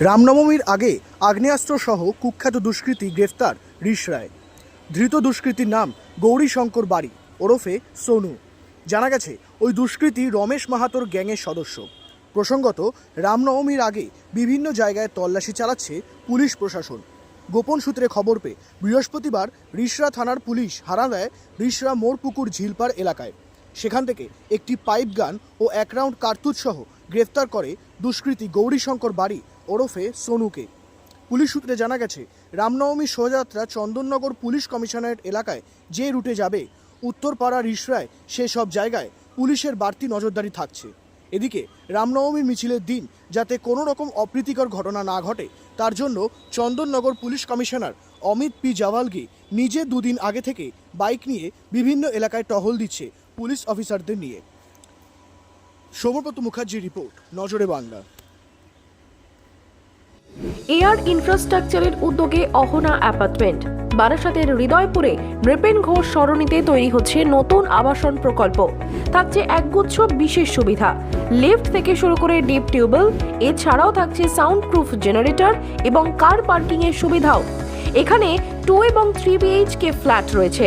রামনবমীর আগে আগ্নেয়াস্ত্রসহ কুখ্যাত দুষ্কৃতী গ্রেফতার ঋষ রায়। ধৃত দুষ্কৃতীর নাম গৌরীশঙ্কর বাড়ি, ওরফে সোনু। জানা গেছে, ওই দুষ্কৃতী রমেশ মাহাতোর গ্যাংয়ের সদস্য। প্রসঙ্গত, রামনবমীর আগে বিভিন্ন জায়গায় তল্লাশি চালাচ্ছে পুলিশ প্রশাসন। গোপন সূত্রে খবর পেয়ে বৃহস্পতিবার রিসরা থানার পুলিশ হারা দেয় রিসরা মোড়পুকুর ঝিলপাড় এলাকায়। সেখান থেকে একটি পাইপ গান ও এক রাউন্ড কার্তুজ সহ গ্রেফতার করে দুষ্কৃতী গৌরীশঙ্কর বাড়ি, ওরফে সোনুকে। পুলিশ সূত্রে জানা গেছে রামনবমী শোভাযাত্রা চন্দননগর পুলিশ কমিশনারেট এলাকায় যে রুটে যাবে, উত্তরপাড়া, রিসরায়, সেসব জায়গায় পুলিশের বাড়তি নজরদারি থাকছে। এদিকে, রামনবমীর মিছিলের দিন যাতে কোনো রকম অপ্রীতিকর ঘটনা না ঘটে, তার জন্য Chandannagar police commissioner Amit P. Jawalgi নিজে দুদিন আগে থেকে বাইক নিয়ে বিভিন্ন এলাকায় টহল দিচ্ছে পুলিশ অফিসারদের নিয়ে। সৌম্যব্রত মুখার্জির রিপোর্ট, নজরে বাংলা। এয়ার ইনফ্রাস্ট্রাকচারের উদ্যোগে অহনা অ্যাপার্টমেন্ট। বারাসাতের হৃদয়পুরে নৃপেন ঘোষ সরণিতে তৈরি হচ্ছে নতুন আবাসন প্রকল্প। থাকছে একগুচ্ছ বিশেষ সুবিধা। লিফট থেকে শুরু করে ডিপ টিউবওয়েল, এছাড়াও থাকছে সাউন্ড প্রুফ জেনারেটর এবং কার পার্কিং এর সুবিধাও। এখানে টু এবং থ্রি বিএইচকে ফ্ল্যাট রয়েছে।